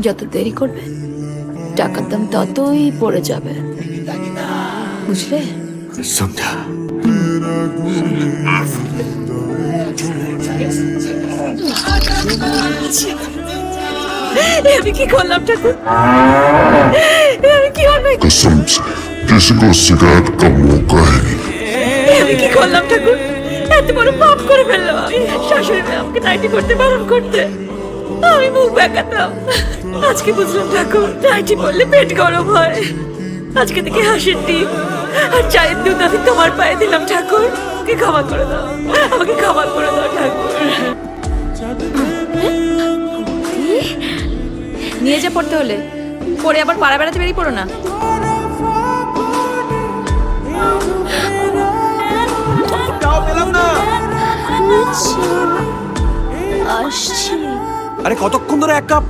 যত দেরি করবে টাকার দাম ততই পড়ে যাবে বুঝলে সন্ধ্যা এ আমি কি করলাম ঠাকুর এ আমি কি অন্যায় कसम से किसी को शिकायत का मौका ही नहीं এ আমি কি করলাম ঠাকুর এত বড় পাপ করে ফেললাম আমি শাশুড়ি মেয়ে আমাকে নাইটি করতে বারণ করতে আমি মুখ বেঁকাতাম আজকে বুঝলাম ঠাকুর নাইটি পড়লে পেট গরম হয়। আজকে থেকে হাসির ডিম। আর চায়ের দুধ আমি তোমার পায়ে দিলাম ঠাকুর। আমাকে ক্ষমা করে দাও। আমাকে ক্ষমা করে দাও ঠাকুর। নিয়ে যা পড়তে হলে। পরে আবার পাড়া বেড়াতে বেরিয়ে পড়ো না। আরে কতক্ষণ ধরে এক কাপ